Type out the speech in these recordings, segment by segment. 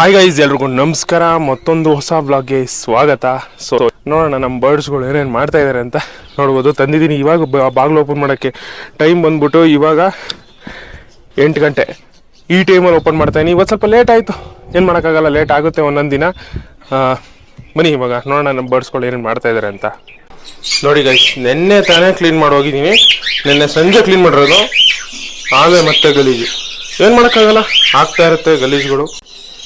Hi guys ಎಲ್ರಿಗೂ ನಮಸ್ಕಾರ. ಮತ್ತೊಂದು ಹೊಸ ಬ್ಲಾಗ್ಗೆ ಸ್ವಾಗತ. ಸೊ ನೋಡೋಣ ನಮ್ಮ ಬರ್ಡ್ಸ್ಗಳು ಏನೇನು ಮಾಡ್ತಾ ಇದ್ದಾರೆ ಅಂತ ನೋಡ್ಬೋದು. ತಂದಿದ್ದೀನಿ ಇವಾಗ ಬಾಗಿಲು ಓಪನ್ ಮಾಡೋಕ್ಕೆ ಟೈಮ್ ಬಂದ್ಬಿಟ್ಟು ಇವಾಗ ಎಂಟು ಗಂಟೆ. ಈ ಟೈಮಲ್ಲಿ ಓಪನ್ ಮಾಡ್ತಾಯಿದ್ದೀನಿ ಇವತ್ತು ಸ್ವಲ್ಪ ಲೇಟ್ ಆಯಿತು. ಏನು ಮಾಡೋಕ್ಕಾಗಲ್ಲ ಲೇಟ್ ಆಗುತ್ತೆ ಒಂದೊಂದು ದಿನ. ಬನ್ನಿ ಇವಾಗ ನೋಡೋಣ ನಮ್ಮ ಬರ್ಡ್ಸ್ಗಳು ಏನೇನು ಮಾಡ್ತಾ ಇದ್ದಾರೆ ಅಂತ. ನೋಡಿ ಗೈಸ್ ನಿನ್ನೆ ತಾನೇ ಕ್ಲೀನ್ ಮಾಡಿ ಹೋಗಿದ್ದೀನಿ. ನಿನ್ನೆ ಸಂಜೆ ಕ್ಲೀನ್ ಮಾಡಿರೋದು. ಆಮೇಲೆ ಮತ್ತೆ ಗಲೀಜು. ಏನು ಮಾಡೋಕ್ಕಾಗಲ್ಲ? ಆಗ್ತಾ ಇರುತ್ತೆ ಗಲೀಜುಗಳು.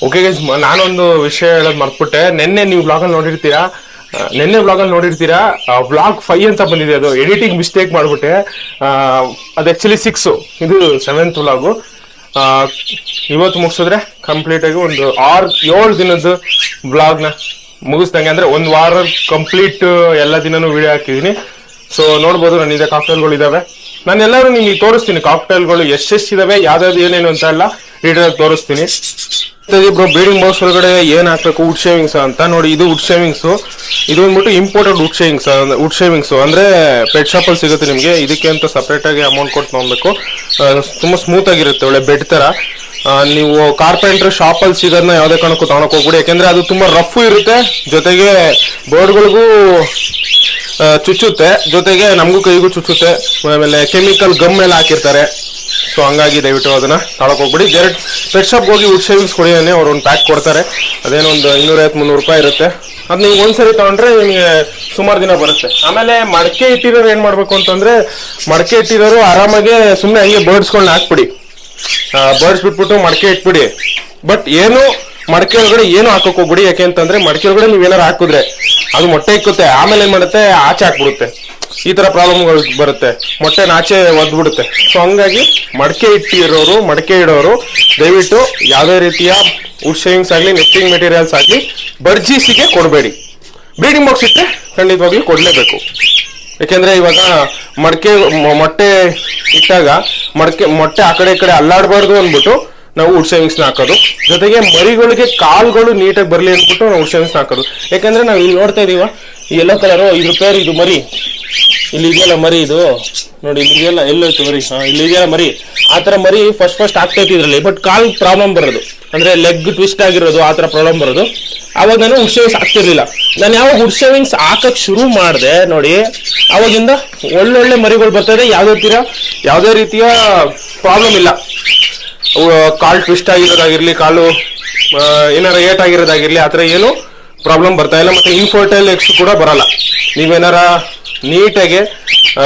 ಓಕೆ ಗೈಸ್ ನಾನೊಂದು ವಿಷಯ ಹೇಳೋದು ಮರ್ತ್ಬಿಟ್ಟೆ. ನಿನ್ನೆ ನೀವು ಬ್ಲಾಗಲ್ಲಿ ನೋಡಿರ್ತೀರಾ? ನಿನ್ನೆ ಬ್ಲಾಗಲ್ಲಿ ನೋಡಿರ್ತೀರಾ? ಬ್ಲಾಗ್ ಫೈವ್ ಅಂತ ಬಂದಿದೆ ಅದು. ಎಡಿಟಿಂಗ್ ಮಿಸ್ಟೇಕ್ ಮಾಡಿಬಿಟ್ಟೆ. ಅದು ಆ್ಯಕ್ಚುಲಿ ಸಿಕ್ಸು ಇದು ಸೆವೆಂತ್ ಬ್ಲಾಗು ಇವತ್ತು ಮುಗಿಸಿದ್ರೆ ಕಂಪ್ಲೀಟಾಗಿ ಒಂದು ಆರು, ಏಳು ದಿನದ ಬ್ಲಾಗ್ನ ಮುಗಿಸ್ದಂಗೆ ಅಂದರೆ ಒಂದು ವಾರ ಕಂಪ್ಲೀಟ್ ಎಲ್ಲ ದಿನನೂ ವಿಡಿಯೋ ಹಾಕಿದ್ದೀನಿ ಸೊ ನೋಡ್ಬೋದು ನನ್ನ ಇದೆ ಇದಾವೆ. ನಾನು ಎಲ್ಲರೂ ನಿಮಗೆ ತೋರಿಸ್ತೀನಿ ಕಾಕ್ಟೇಲ್ಗಳು ಎಷ್ಟೆಷ್ಟಿದಾವೆ ಯಾವ್ದಾವ್ದು ಏನೇನು ಅಂತ ಎಲ್ಲ ಡೀಟೇಲ್ ತೋರಿಸ್ತೀನಿ. ಬ್ರೋ ಬೀಡಿಂಗ್ ಬಾಕ್ಸ್ ಒಳಗಡೆ ಏನ್ ಹಾಕ್ಬೇಕು? ವುಡ್ ಶೇವಿಂಗ್ಸ್ ಅಂತ ನೋಡಿ ಇದು ವುಡ್ ಶೇವಿಂಗ್ಸ್ ಇದು ಬಂದ್ಬಿಟ್ಟು imported wood shavings wood shavings ಅಂದ್ರೆ ಪೆಟ್ ಶಾಪ್ ಅಲ್ಲಿ ಸಿಗುತ್ತೆ ನಿಮಗೆ. ಇದಕ್ಕೆ ಅಂತ ಸಪ್ರೇಟ್ ಆಗಿ ಅಮೌಂಟ್ ಕೊಟ್ಟು ಆ, ತುಂಬಾ ಸ್ಮೂತ್ ಆಗಿರುತ್ತೆ ಒಳ್ಳೆ ಬೆಡ್ ತರ. ನೀವು ಕಾರ್ಪೆಂಟರ್ ಶಾಪ್ ಅಲ್ಲಿ ಸಿಗೋದನ್ನ ಯಾವ್ದೇ ಕಾರಣಕ್ಕೂ ತಗೊಳಕ್ ಹೋಗ್ಬಿಡಿ. ಯಾಕೆಂದ್ರೆ ಅದು ತುಂಬಾ ರಫ್ ಇರುತ್ತೆ. ಜೊತೆಗೆ ಬೋರ್ಡ್ಗಳಿಗೂ ಚುಚ್ಚುತ್ತೆ. ಜೊತೆಗೆ ನಮಗೂ ಕೈಗೂ ಚುಚ್ಚುತ್ತೆ. ಆಮೇಲೆ ಕೆಮಿಕಲ್ ಗಮ್ ಎಲ್ಲ ಹಾಕಿರ್ತಾರೆ. ಸೊ ಹಂಗಾಗಿ ದಯವಿಟ್ಟು ಅದನ್ನ ತಾಳಕ್ ಹೋಗ್ಬಿಡಿ. ಡೈರೆಕ್ಟ್ ಪೆಟ್ ಶಾಪ್ಗೆ ಹೋಗಿ ವುಡ್ ಶೇವಿಂಗ್ಸ್ ಕೊಡಿದಾನೆ ಅವ್ರು ಒಂದು ಪ್ಯಾಕ್ ಕೊಡ್ತಾರೆ. ಅದೇನೋ ಒಂದು ಇನ್ನೂರೈವತ್ತು ಮುನ್ನೂರು ರೂಪಾಯಿ ಇರುತ್ತೆ. ಅದು ನೀವು ಒಂದ್ಸರಿ ತಗೊಂಡ್ರೆ ನಿಮಗೆ ಸುಮಾರು ದಿನ ಬರುತ್ತೆ. ಆಮೇಲೆ ಮಡಕೆ ಇಟ್ಟಿರೋರು ಏನ್ ಮಾಡ್ಬೇಕು ಅಂತಂದ್ರೆ, ಮಡಕೆ ಇಟ್ಟಿರೋರು ಆರಾಮಾಗಿ ಸುಮ್ಮನೆ ಹಂಗೆ ಬರ್ಡ್ಸ್ಗಳನ್ನ ಹಾಕ್ಬಿಡಿ. ಬರ್ಡ್ಸ್ ಬಿಟ್ಬಿಟ್ಟು ಮಡಕೆ ಇಟ್ಬಿಡಿ. ಬಟ್ ಏನು ಮಡಕೆ ಒಳಗಡೆ ಏನು ಹಾಕಕ್ ಹೋಗ್ಬಿಡಿ. ಯಾಕೆ ಅಂತಂದ್ರೆ ಮಡಕೆ ಒಳಗಡೆ ನೀವ್ ಏನಾರು ಹಾಕಿದ್ರೆ ಅದು ಮೊಟ್ಟೆ ಇಕ್ಕುತ್ತೆ. ಆಮೇಲೆ ಏನ್ ಮಾಡುತ್ತೆ? ಆಚೆ ಹಾಕ್ಬಿಡುತ್ತೆ. ಈ ತರ ಪ್ರಾಬ್ಲಮ್ಗಳು ಬರುತ್ತೆ. ಮೊಟ್ಟೆ ನಾಚೆ ಒದ್ಬಿಡುತ್ತೆ. ಸೊ ಹಂಗಾಗಿ ಮಡಕೆ ಇಟ್ಟಿರೋರು, ಮಡಕೆ ಇಡೋರು, ದಯವಿಟ್ಟು ಯಾವುದೇ ರೀತಿಯ ವುಡ್ ಶೇವಿಂಗ್ಸ್ ಆಗಲಿ ನೆಟ್ಟಿಂಗ್ ಮೆಟೀರಿಯಲ್ಸ್ ಆಗಲಿ, ಬರ್ಜೀಸಿಗೆ ಕೊಡಬೇಡಿ. ಬ್ರೀಡಿಂಗ್ ಬಾಕ್ಸ್ ಇಟ್ಟರೆ ಖಂಡಿತವಾಗ್ಲೂ ಕೊಡಲೇಬೇಕು. ಯಾಕೆಂದ್ರೆ ಇವಾಗ ಮಡಕೆ, ಮೊಟ್ಟೆ ಇಟ್ಟಾಗ ಮಡಕೆ, ಮೊಟ್ಟೆ ಆ ಕಡೆ ಈ ಕಡೆ ಅಲ್ಲಾಡಬಾರ್ದು ಅಂದ್ಬಿಟ್ಟು ನಾವು ವುಡ್ ಸೇವಿಂಗ್ಸ್ನ ಹಾಕೋದು. ಜೊತೆಗೆ ಮರಿಗಳಿಗೆ ಕಾಲುಗಳು ನೀಟಾಗಿ ಬರಲಿ ಅಂದ್ಬಿಟ್ಟು ನಾವು ವುಡ್ ಶೇವಿಂಗ್ಸ್ನ ಹಾಕೋದು. ಯಾಕಂದ್ರೆ ನಾವು ಇಲ್ಲಿ ನೋಡ್ತಾ ಇದೀವ ಎಲ್ಲೋ ಕಲರು ಇದ್ರ ಪೇರ್ ಇದು ಮರಿ. ಇಲ್ಲಿ ಇದೆಯಲ್ಲ ಮರಿ ಇದು. ನೋಡಿ, ಇಲ್ಲಿಗೆಲ್ಲ ಎಲ್ಲೋಯ್ತು ಮರಿ. ಇಲ್ಲಿ ಇದೆಯಲ್ಲ ಮರಿ. ಆ ಥರ ಮರಿ ಫಸ್ಟ್ ಫಸ್ಟ್ ಆಗ್ತೈತಿ ಇದರಲ್ಲಿ. ಬಟ್ ಕಾಲ್ ಪ್ರಾಬ್ಲಮ್ ಬರೋದು. ಅಂದ್ರೆ ಲೆಗ್ ಟ್ವಿಸ್ಟ್ ಆಗಿರೋದು, ಆ ಥರ ಪ್ರಾಬ್ಲಮ್ ಬರೋದು. ಅವಾಗ ನಾನು ವುಡ್ ಶೇವಿಂಗ್ಸ್ ಆಗ್ತಿರ್ಲಿಲ್ಲ ನಾನು ಯಾವಾಗ ಹುಡ್ ಶೇವಿಂಗ್ಸ್ ಹಾಕಕ್ ಶುರು ಮಾಡಿದೆ, ನೋಡಿ, ಅವಾಗಿಂದ ಒಳ್ಳೊಳ್ಳೆ ಮರಿಗಳು ಬರ್ತಾಯಿದೆ ಯಾವುದೇ ತೀರ, ಯಾವುದೇ ರೀತಿಯ ಪ್ರಾಬ್ಲಮ್ ಇಲ್ಲ. ಕಾಲು ಟ್ವಿಸ್ಟ್ ಆಗಿರೋದಾಗಿರಲಿ, ಕಾಲು ಏನಾರ ಏಟ್ ಆಗಿರೋದಾಗಿರ್ಲಿ, ಆ ಥರ ಏನು ಪ್ರಾಬ್ಲಮ್ ಬರ್ತಾ ಇಲ್ಲ. ಮತ್ತೆ ಇನ್ಫರ್ಟೈಲ್ ಎಕ್ಸ್ ಕೂಡ ಬರಲ್ಲ. ನೀವೇನಾರ ನೀಟಾಗಿ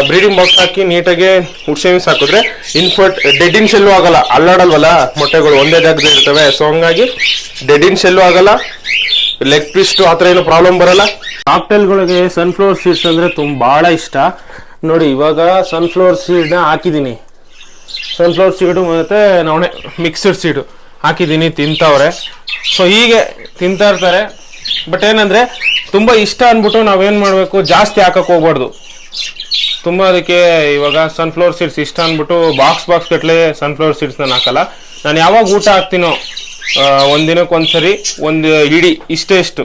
ಬ್ರೀಡಿಂಗ್ ಬಾಕ್ಸ್ ಹಾಕಿ ನೀಟಾಗಿ ವುಡ್ ಸೇವಿಂಗ್ಸ್ ಹಾಕಿದ್ರೆ ಇನ್ಫರ್ಟ್ ಡೆಡ್ ಇನ್ ಶೆಲ್ಲು ಆಗಲ್ಲ. ಅಲ್ಲಾಡಲ್ವಲ್ಲ? ಮೊಟ್ಟೆಗಳು ಒಂದೇ ಜಾಗದಲ್ಲಿ ಇರ್ತವೆ. ಸೊ ಹಂಗಾಗಿ ಡೆಡ್ ಇನ್ ಶೆಲ್ಲು ಆಗಲ್ಲ. ಲೆಗ್ ಪೀಸ್ಟು ಆ ಥರ ಏನು ಪ್ರಾಬ್ಲಮ್ ಬರಲ್ಲ. ಕಾಕ್ಟೇಲ್ಗಳಿಗೆ ಸನ್ಫ್ಲವರ್ ಸೀಡ್ಸ್ ಅಂದರೆ ತುಂಬ ಭಾಳ ಇಷ್ಟ. ನೋಡಿ, ಇವಾಗ ಸನ್ಫ್ಲವರ್ ಸೀಡ್ನ ಹಾಕಿದ್ದೀನಿ ಸನ್ಫ್ಲವರ್ ಸೀಡು ಮತ್ತು ನವಣೆ ಮಿಕ್ಸ್ಡ್ ಸೀಡು ಹಾಕಿದ್ದೀನಿ ತಿಂತವ್ರೆ. ಸೊ ಹೀಗೆ ತಿಂತಾ ಇರ್ತಾರೆ. ಬಟ್ ಏನಂದ್ರೆ ತುಂಬಾ ಇಷ್ಟ ಅಂದ್ಬಿಟ್ಟು ನಾವೇನು ಮಾಡಬೇಕು? ಜಾಸ್ತಿ ಹಾಕಕ್ಕೆ ಹೋಗ್ಬಾರ್ದು. ತುಂಬಾ ಅದಕ್ಕೆ ಇವಾಗ ಸನ್ಫ್ಲವರ್ ಸೀಡ್ಸ್ ಇಷ್ಟ ಅಂದ್ಬಿಟ್ಟು ಬಾಕ್ಸ್ ಬಾಕ್ಸ್ ಕಟ್ಲೆ ಸನ್ಫ್ಲವರ್ ಸೀಡ್ಸ್ ನಾನು ಹಾಕಲ್ಲ. ನಾನು ಯಾವಾಗ ಊಟ ಹಾಕ್ತೀನೋ ಒಂದಿನಕ್ಕೆ ಒಂದು ಒಂದ್ಸರಿ ಒಂದು ಇಡೀ, ಇಷ್ಟೇ ಇಷ್ಟು.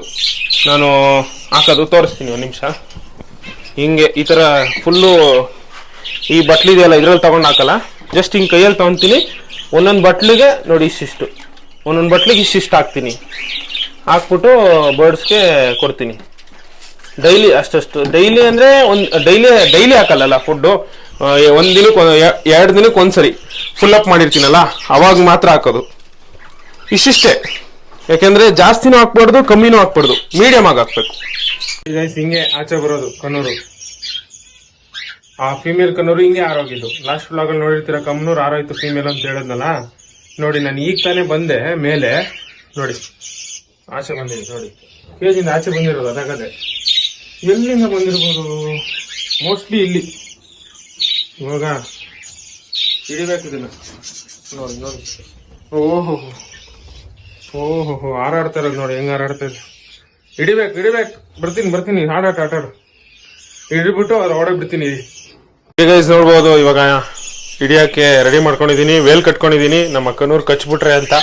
ನಾನು ಹಾಕೋದು, ತೋರಿಸ್ತೀನಿ ಒಂದು ನಿಮಿಷ. ಹಿಂಗೆ ಈ ಥರ ಫುಲ್ಲು ಈ ಬಟ್ಲಿದೆಯಲ್ಲ ಇದ್ರಲ್ಲಿ ತೊಗೊಂಡು ಹಾಕಲ್ಲ. ಜಸ್ಟ್ ಹಿಂಗೆ ಕೈಯಲ್ಲಿ ತೊಗೊತೀನಿ ಒಂದೊಂದು ಬಟ್ಲಿಗೆ ನೋಡಿ ಇಷ್ಟಿಷ್ಟು. ಒಂದೊಂದು ಬಟ್ಲಿಗೆ ಇಷ್ಟಿಷ್ಟು ಹಾಕ್ತೀನಿ. ಹಾಕ್ಬಿಟ್ಟು ಬರ್ಡ್ಸ್ಗೆ ಕೊಡ್ತೀನಿ. ಡೈಲಿ ಅಷ್ಟಷ್ಟು. ಡೈಲಿ ಅಂದರೆ ಒಂದು ಡೈಲಿ ಡೈಲಿ ಹಾಕಲ್ಲಲ್ಲ ಫುಡ್ಡು ಒಂದು ದಿನಕ್ಕೆ ಎರಡು ದಿನಕ್ಕೆ ಒಂದ್ಸರಿ. ಫುಲ್ ಅಪ್ ಮಾಡಿರ್ತೀನಲ್ಲ? ಅವಾಗ ಮಾತ್ರ ಹಾಕೋದು. ಇಷ್ಟಿಷ್ಟೇ. ಯಾಕೆಂದ್ರೆ ಜಾಸ್ತಿನೂ ಹಾಕ್ಬಾರ್ದು, ಕಮ್ಮಿನೂ ಹಾಕ್ಬಾರ್ದು. ಮೀಡಿಯಂ ಆಗಿ ಹಾಕ್ಬೇಕು. ಹಿಂಗೆ ಆಚೆ ಬರೋದು, ಕಣ್ಣೂರು. ಆ ಫೀಮೇಲ್ ಕನ್ನೂರು ಹಿಂಗೆ ಆರೋಗಿದ್ದು. ಲಾಸ್ಟ್ ವ್ಲಾಗ್ ಅಲ್ಲಿ ನೋಡಿರ್ತೀರ, ಕಮ್ನೂರ್ ಆರೋಯ್ತು ಫೀಮೇಲ್ ಅಂತ ಹೇಳದ್ನಲ್ಲ? ನೋಡಿ, ನಾನು ಈಗ ತಾನೇ ಬಂದೆ, ಮೇಲೆ. ನೋಡಿ. ಆಚೆ ಬಂದಿದೆ ನೋಡಿ ಕೇಜಿಂದ ಆಚೆ ಬಂದಿರೋದು ಅದಾಗದೆ ಎಲ್ಲಿಂದ ಬಂದಿರ್ಬೋದು? ಮೋಸ್ಟ್ಲಿ ಇಲ್ಲಿ. ಇವಾಗ ಹಿಡಿಬೇಕು ಇದನ್ನ. ನೋಡಿ ನೋಡಿ. ಓಹೋ ಓಹೋ ಹಾರಾಡ್ತಾ ಇರೋದು ನೋಡಿ, ಹೆಂಗ್ ಹಾರಾಡ್ತಾ ಇದೆ ಹಿಡಿಬೇಕು ಹಿಡಿಬೇಕು. ಬರ್ತೀನಿ ಬರ್ತೀನಿ. ಹಾಡಾಟ ಆಟಾಡು ಹಿಡಿಬಿಟ್ಟು ಅವ್ರು ಹೊಡೆ ಬಿಡ್ತೀನಿ ಈಗ ನೋಡ್ಬೋದು ಇವಾಗ ಹಿಡಿಯಕ್ಕೆ ರೆಡಿ ಮಾಡ್ಕೊಂಡಿದೀನಿ ವೇಲ್ ಕಟ್ಕೊಂಡಿದೀನಿ ನಮ್ಮ ಅಕ್ಕನೂರು ಕಚ್ಬಿಟ್ರೆ ಅಂತ.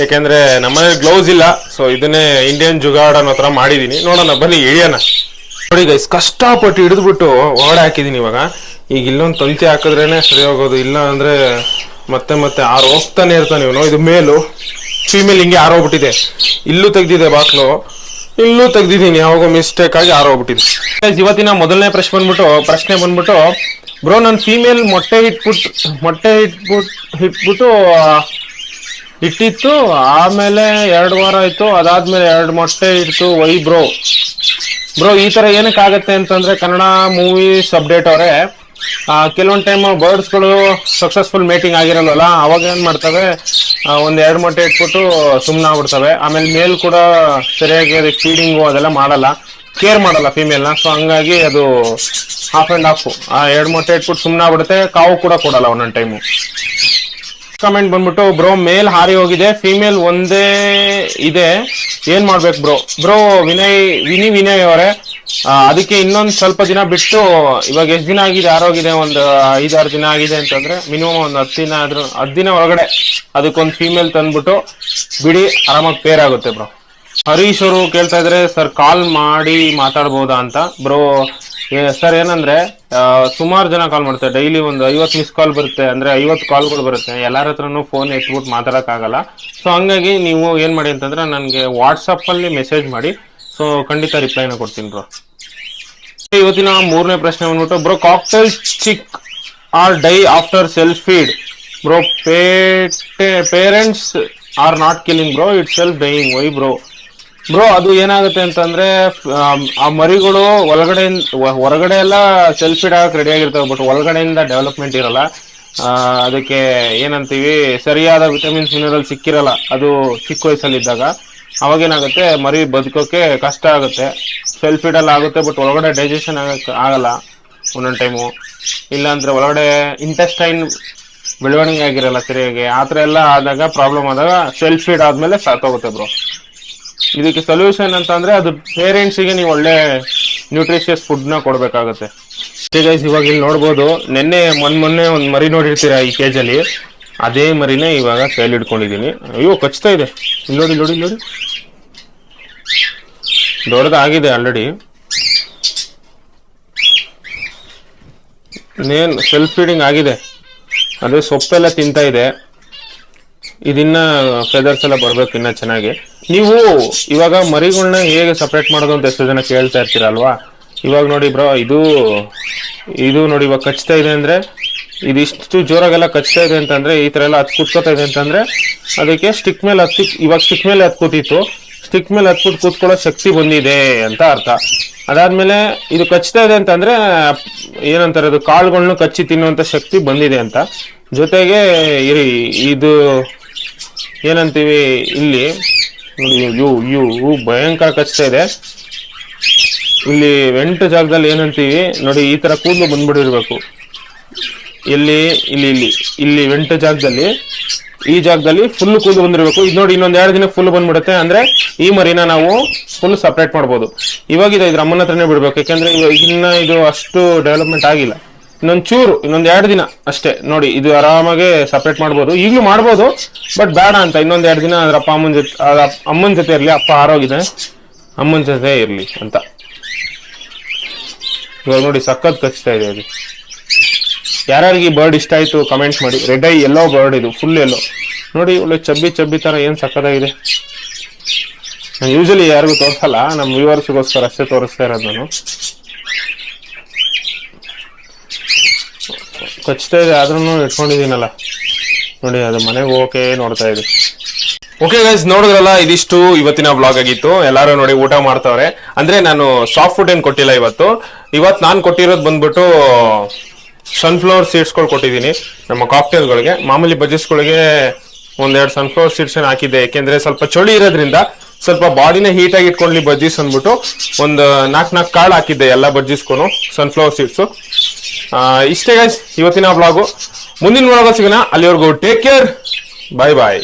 ಯಾಕೆಂದ್ರೆ ನಮ್ಮನೆ ಗ್ಲೌಸ್ ಇಲ್ಲ. ಸೊ ಇದನ್ನೇ ಇಂಡಿಯನ್ ಜುಗಾಡ್ ಅನ್ನೋ ಥರ ಮಾಡಿದೀನಿ ನೋಡೋಣ, ಬನ್ನಿ ಇಳಿಯೋಣ ನೋಡಿ ಗೈಸ್ ಕಷ್ಟಪಟ್ಟು ಹಿಡಿದ್ಬಿಟ್ಟು ಓಡ ಹಾಕಿದೀನಿ ಇವಾಗ. ಈಗ ಇಲ್ಲೊಂದು ತೊಲ್ತಿ ಹಾಕಿದ್ರೇನೆ ಸರಿ ಹೋಗೋದು. ಇಲ್ಲ ಅಂದ್ರೆ ಮತ್ತೆ ಮತ್ತೆ ಆರು ಹೋಗ್ತಾನೆ ಇರ್ತಾನೆ ಇವನು. ಇದು ಮೇಲು. ಫೀಮೇಲ್ ಹಿಂಗೆ ಆರೋಗ್ಬಿಟ್ಟಿದೆ ಇಲ್ಲೂ ತೆಗ್ದಿದೆ ಬಾಕ್ಲು. ಇಲ್ಲೂ ತೆಗ್ದಿದ್ದೀನಿ. ಯಾವಾಗೋ ಮಿಸ್ಟೇಕ್ ಆಗಿ ಆರೋಗ್ಬಿಟ್ಟಿದೆ ಇವತ್ತಿನ ಮೊದಲನೇ ಪ್ರಶ್ನೆ ಬಂದ್ಬಿಟ್ಟು ಪ್ರಶ್ನೆ ಬಂದ್ಬಿಟ್ಟು ಬ್ರೋ ನನ್ನ ಫೀಮೇಲ್ ಮೊಟ್ಟೆ ಇಟ್ಬಿಟ್ಟು ಮೊಟ್ಟೆ ಇಟ್ಬಿಟ್ಟು ಇಟ್ಬಿಟ್ಟು ಇಟ್ಟಿತ್ತು ಆಮೇಲೆ ಎರಡು ವಾರ ಆಯ್ತು. ಅದಾದ್ಮೇಲೆ ಎರಡು ಮೊಟ್ಟೆ ಇಟ್ಟು ವೈ ಬ್ರೋ ಬ್ರೋ, ಈ ತರ ಏನಕ್ಕೆ ಆಗತ್ತೆ ಅಂತಂದ್ರೆ ಕನ್ನಡ ಮೂವೀಸ್ ಅಪ್ಡೇಟ್ ಅವರೇ ಕೆಲವೊಂದು ಟೈಮ್ ಬರ್ಡ್ಸ್ಗಳು ಸಕ್ಸಸ್ಫುಲ್ ಮೇಟಿಂಗ್ ಆಗಿರಲ್ವಲ್ಲ, ಅವಾಗ ಏನು ಮಾಡ್ತವೆ ಒಂದ್ ಎರಡು ಮೊಟ್ಟೆ ಇಟ್ಬಿಟ್ಟು ಸುಮ್ಮನೆ ಆಗ್ಬಿಡ್ತವೆ. ಆಮೇಲೆ ಮೇಲ್ ಕೂಡ ಸರಿಯಾಗಿ ಅದಕ್ಕೆ ಫೀಡಿಂಗು ಅದೆಲ್ಲ ಮಾಡಲ್ಲ. ಕೇರ್ ಮಾಡಲ್ಲ ಫಿಮೇಲ್ನ ಸೊ ಹಂಗಾಗಿ ಅದು ಹಾಫ್ ಅಂಡ್ ಹಾಫ್ ಆ ಎರಡು ಮೊಟ್ಟೆ ಇಟ್ಬಿಟ್ಟು ಸುಮ್ಮನೆ ಆಗ್ಬಿಡುತ್ತೆ. ಕಾವು ಕೂಡ ಕೊಡಲ್ಲ ಒಂದೊಂದು ಟೈಮು ಕಮೆಂಟ್ ಬಂದ್ಬಿಟ್ಟು ಬ್ರೋ ಮೇಲ್ ಹಾರಿ ಹೋಗಿದೆ. ಫಿಮೇಲ್ ಒಂದೇ ಇದೆ. ಏನ್ ಮಾಡ್ಬೇಕು ಬ್ರೋ ಬ್ರೋ ವಿನಯ್, ವಿನಿ ವಿನಯ್ ಅವರೇ. ಅದಕ್ಕೆ ಇನ್ನೊಂದ್ ಸ್ವಲ್ಪ ದಿನ ಬಿಟ್ಟು, ಇವಾಗ ಎಷ್ಟು ದಿನ ಆಗಿದೆ ಆರೋಗಿದೆ ಒಂದು ಐದಾರು ದಿನ ಆಗಿದೆ ಅಂತಂದ್ರೆ ಮಿನಿಮಮ್ ಒಂದು ಹತ್ತು ದಿನ ಆದ್ರೂ, ಹತ್ತು ದಿನ ಒಳಗಡೆ ಅದಕ್ಕೊಂದು ಫಿಮೇಲ್ ತಂದ್ಬಿಟ್ಟು ಬಿಡಿ, ಆರಾಮಾಗಿ ಪೇರ್ ಆಗುತ್ತೆ ಬ್ರೋ ಹರೀಶ್ ಅವರು ಕೇಳ್ತಾ ಇದ್ರೆ, ಸರ್ ಕಾಲ್ ಮಾಡಿ ಮಾತಾಡ್ಬೋದಾ ಅಂತ. ಬ್ರೋ ಸರ್, ಏನಂದ್ರೆ ಸುಮಾರು ಜನ ಕಾಲ್ ಮಾಡ್ತಾರೆ. ಡೈಲಿ ಒಂದು ಐವತ್ತು ಮಿಸ್ ಕಾಲ್ ಬರುತ್ತೆ. ಅಂದ್ರೆ ಐವತ್ತು ಕಾಲ್ಗಳು ಬರುತ್ತೆ. ಎಲ್ಲಾರ ಹತ್ರನು ಫೋನ್ ಎತ್ಬಿಟ್ಟು ಆಗಲ್ಲ ಸೊ ಹಂಗಾಗಿ ನೀವು ಏನ್ ಮಾಡಿ ಅಂತಂದ್ರೆ, ನನಗೆ ವಾಟ್ಸಪ್ ಅಲ್ಲಿ ಮೆಸೇಜ್ ಮಾಡಿ. ಸೊ ಖಂಡಿತ ರಿಪ್ಲೈನ ಕೊಡ್ತೀನಿ ಬ್ರೋ ಇವತ್ತಿನ ಮೂರನೇ ಪ್ರಶ್ನೆ ಬಂದ್ಬಿಟ್ಟು bro cockatiel chick are die after self feed bro parents are not killing bro itself dying why bro bro ಅದು ಏನಾಗುತ್ತೆ ಅಂತಂದ್ರೆ ಆ ಮರಿಗಳು ಒಳಗಡೆ ಹೊರಗಡೆ ಎಲ್ಲ ಸೆಲ್ಫ್ ಫೀಡ್ ಆಗಕ್ಕೆ ರೆಡಿ ಆಗಿರ್ತವೆ ಬಟ್ ಒಳಗಡೆಯಿಂದ ಡೆವಲಪ್ಮೆಂಟ್ ಇರಲ್ಲ. ಅದಕ್ಕೆ ಏನಂತೀವಿ, ಸರಿಯಾದ ವಿಟಮಿನ್ಸ್ ಮಿನರಲ್ ಸಿಕ್ಕಿರಲ್ಲ, ಅದು ಚಿಕ್ಕ ವಯಸ್ಸಲ್ಲಿದ್ದಾಗ. ಅವಾಗ ಏನಾಗುತ್ತೆ, ಮರಿ ಬದುಕೋಕೆ ಕಷ್ಟ ಆಗುತ್ತೆ. ಸೆಲ್ಫ್ ಇಡಲ್ಲ ಆಗುತ್ತೆ ಬಟ್ ಒಳಗಡೆ ಡೈಜೆಷನ್ ಆಗಕ್ಕೆ ಆಗಲ್ಲ ಒಂದೊಂದು ಟೈಮು ಇಲ್ಲಾಂದ್ರೆ ಒಳಗಡೆ ಇಂಟೆಸ್ಟೈನ್ ಬೆಳವಣಿಗೆ ಆಗಿರಲ್ಲ ಸರಿಯಾಗಿ. ಆ ಥರ ಎಲ್ಲ ಆದಾಗ ಪ್ರಾಬ್ಲಮ್ ಆದಾಗ ಸೆಲ್ಫ್ ಫೀಡ್ ಆದ್ಮೇಲೆ ಸಾಕೋಗುತ್ತೆ ಬ್ರೋ ಇದಕ್ಕೆ ಸೊಲ್ಯೂಷನ್ ಅಂತ ಅಂದ್ರೆ ಅದು ಪೇರೆಂಟ್ಸಿಗೆ ನೀವು ಒಳ್ಳೆ ನ್ಯೂಟ್ರಿಷಿಯಸ್ ಫುಡ್ ಕೊಡಬೇಕಾಗುತ್ತೆ. ಗೈಸ್ ಇವಾಗ ಇಲ್ಲಿ ನೋಡ್ಬೋದು, ನಿನ್ನೆ ಮೊನ್ನೆ ಮೊನ್ನೆ ಒಂದು ಮರಿ ನೋಡಿರ್ತೀರಾ ಈ ಕೇಜಲ್ಲಿ ಅದೇ ಮರಿನೇ ಇವಾಗ ಕೈಲಿ ಹಿಡ್ಕೊಂಡಿದ್ದೀನಿ ಅಯ್ಯೋ, ಕಚ್ತಾ ಇದೆ. ಇಲ್ಲಿ ನೋಡಿ ನೋಡಿ ನೋಡಿ. ದೊಡ್ಡದಾಗಿದೆ ಆಲ್ರೆಡಿ ನೇನ್ ಸೆಲ್ಫ್ ಫೀಡಿಂಗ್ ಆಗಿದೆ. ಅದೇ ಸೊಪ್ಪೆಲ್ಲ ತಿಂತಾ ಇದೆ. ಇದಿನ್ನ ಫೆದರ್ಸ್ ಎಲ್ಲ ಬರ್ಬೇಕು ಇನ್ನ ಚೆನ್ನಾಗಿ. ನೀವು ಇವಾಗ ಮರಿಗಳನ್ನ ಹೇಗೆ ಸಪ್ರೇಟ್ ಮಾಡೋದು ಅಂತ ಎಷ್ಟು ಜನ ಕೇಳ್ತಾ ಇರ್ತೀರಲ್ವಾ? ಇವಾಗ ನೋಡಿ ಬ್ರೋ ಇದು ಇದು ನೋಡಿ ಇವಾಗ ಕಚ್ತಾ ಇದೆ ಅಂದ್ರೆ, ಇದಿಷ್ಟು ಜೋರಾಗೆಲ್ಲ ಕಚ್ತಾ ಇದೆ ಅಂತಂದ್ರೆ, ಈ ತರ ಎಲ್ಲ ಹತ್ ಕುತ್ಕೋತಾ ಇದೆ ಅಂತಂದ್ರೆ, ಅದಕ್ಕೆ ಸ್ಟಿಕ್ ಮೇಲೆ ಹತ್ತಿ, ಇವಾಗ ಸ್ಟಿಕ್ ಮೇಲೆ ಹತ್ ಕೂತಿತ್ತು ಸ್ಟಿಕ್ ಮೇಲೆ ಹತ್ಬಿಟ್ಟು ಕೂತ್ಕೊಳ್ಳೋ ಶಕ್ತಿ ಬಂದಿದೆ ಅಂತ ಅರ್ಥ. ಅದಾದ್ಮೇಲೆ ಇದು ಕಚ್ತಾ ಇದೆ ಅಂತಂದ್ರೆ, ಏನಂತಾರೆ ಅದು ಕಾಳುಗಳನ್ನು ಕಚ್ಚಿ ತಿನ್ನುವಂತ ಶಕ್ತಿ ಬಂದಿದೆ ಅಂತ. ಜೊತೆಗೆ ಇದು ಏನಂತೀವಿ ಇಲ್ಲಿ ಯು ಯು ಭಯಂಕರ ಕಚ್ತಾ ಇದೆ. ಇಲ್ಲಿ ಎಂಟು ಜಾಗದಲ್ಲಿ ಏನಂತೀವಿ, ನೋಡಿ ಈ ತರ ಕೂದಲು ಬಂದ್ಬಿಟ್ಟಿರ್ಬೇಕು. ಇಲ್ಲಿ ಇಲ್ಲಿ ಇಲ್ಲಿ ಇಲ್ಲಿ ಎಂಟು ಜಾಗದಲ್ಲಿ, ಈ ಜಾಗದಲ್ಲಿ ಫುಲ್ ಕೂದಲು ಬಂದಿರಬೇಕು. ಇದು ನೋಡಿ ಇನ್ನೊಂದ್ ಎರಡು ದಿನ ಫುಲ್ ಬಂದ್ಬಿಡುತ್ತೆ. ಅಂದ್ರೆ ಈ ಮರಿನ ನಾವು ಫುಲ್ ಸಪ್ರೇಟ್ ಮಾಡ್ಬೋದು. ಇವಾಗ ಇದು ಇದ್ರ ಅಮ್ಮನ ಹತ್ರನೇ ಬಿಡ್ಬೇಕು. ಯಾಕಂದ್ರೆ ಇನ್ನ ಇದು ಅಷ್ಟು ಡೆವಲಪ್ಮೆಂಟ್ ಆಗಿಲ್ಲ. ಇನ್ನೊಂದ್ ಚೂರು, ಇನ್ನೊಂದ್ ಎರಡು ದಿನ ಅಷ್ಟೇ. ನೋಡಿ, ಇದು ಆರಾಮಾಗೆ ಸಪ್ರೇಟ್ ಮಾಡ್ಬೋದು. ಈಗಲೂ ಮಾಡ್ಬೋದು ಬಟ್ ಬೇಡ ಅಂತ. ಇನ್ನೊಂದ್ ಎರಡು ದಿನ ಅದ್ರ ಅಪ್ಪ ಅಮ್ಮನ ಜೊತೆ ಅಮ್ಮನ ಜೊತೆ ಇರ್ಲಿ, ಅಪ್ಪ ಆರೋಗಿದೆ. ಅಮ್ಮನ ಜೊತೆ ಇರ್ಲಿ ಅಂತ. ಇವಾಗ ನೋಡಿ, ಸಖತ್ ಕಚ್ತಾ ಇದೆ ಅದು. ಯಾರ್ಯಾರಿಗೆ ಬರ್ಡ್ ಇಷ್ಟ ಆಯ್ತು ಕಮೆಂಟ್ ಮಾಡಿ. ರೆಡ್ ಐ ಎಲ್ಲೋ ಬರ್ಡ್ ಇದು ಫುಲ್ ಎಲ್ಲೋ ನೋಡಿ, ಒಳ್ಳೆ ಚಬ್ಬಿ ಚಬ್ಬಿ ತರ ಏನ್ ಸಕ್ಕತ್ತಾಗಿದೆ ನಾನು ಯೂಶಲಿ ಯಾರಿಗೂ ತೋರಿಸಲ್ಲ ನಮ್ಮ ವ್ಯೂವರ್ಸ್ಗೋಸ್ಕರ ಅಷ್ಟೇ ತೋರಿಸ್ತಾ ಇರೋದು ನಾನು. ಕಚ್ತಾ ಇದೆ ಆದ್ರೂ ಇಟ್ಕೊಂಡಿದ್ದೀನಲ್ಲ. ನೋಡಿ, ಅದು ಮನೆಗೆ ಓಕೆ ನೋಡ್ತಾ ಇದೆ ಓಕೆ ಗೈಸ್ ನೋಡಿದ್ರಲ್ಲ, ಇದಿಷ್ಟು ಇವತ್ತಿನ ವ್ಲಾಗ್ ಆಗಿತ್ತು. ಎಲ್ಲಾರು ನೋಡಿ ಊಟ ಮಾಡ್ತಾವ್ರೆ. ಅಂದ್ರೆ ನಾನು ಸಾಫ್ಟ್ ಫುಡ್ ಏನ್ ಕೊಟ್ಟಿಲ್ಲ ಇವತ್ತು. ಇವತ್ತು ನಾನು ಕೊಟ್ಟಿರೋದು ಬಂದ್ಬಿಟ್ಟು ಸನ್ಫ್ಲವರ್ ಸೀಡ್ಸ್ಗಳು ಕೊಟ್ಟಿದ್ದೀನಿ. ನಮ್ಮ ಕಾಕ್ಟೇಲ್ಗಳಿಗೆ ಮಾಮೂಲಿ ಬಜ್ಜಿಸ್ಗಳಿಗೆ ಒಂದೆರಡು ಸನ್ಫ್ಲವರ್ ಸೀಡ್ಸ್ ಹಾಕಿದ್ದೆ. ಯಾಕೆಂದ್ರೆ ಸ್ವಲ್ಪ ಚಳಿ ಇರೋದ್ರಿಂದ ಸ್ವಲ್ಪ ಬಾಡಿನ ಹೀಟ್ ಆಗಿ ಇಟ್ಕೊಳ್ಳಿ ಬಜ್ಜೀಸ್ ಅಂದ್ಬಿಟ್ಟು ಒಂದು ನಾಲ್ಕು ನಾಲ್ಕು ಕಾಳು ಹಾಕಿದ್ದೆ ಎಲ್ಲ ಬಜ್ಜಿಸ್ಕೊನು ಸನ್ಫ್ಲವರ್ ಸೀಡ್ಸು ಇಷ್ಟೇ ಗೈಸ್ ಇವತ್ತಿನ ವ್ಲಾಗು ಮುಂದಿನ ವ್ಲಾಗ ಸಿಗೋಣ. ಅಲ್ಲಿವರೆಗೂ ಟೇಕ್ ಕೇರ್ ಬಾಯ್ ಬಾಯ್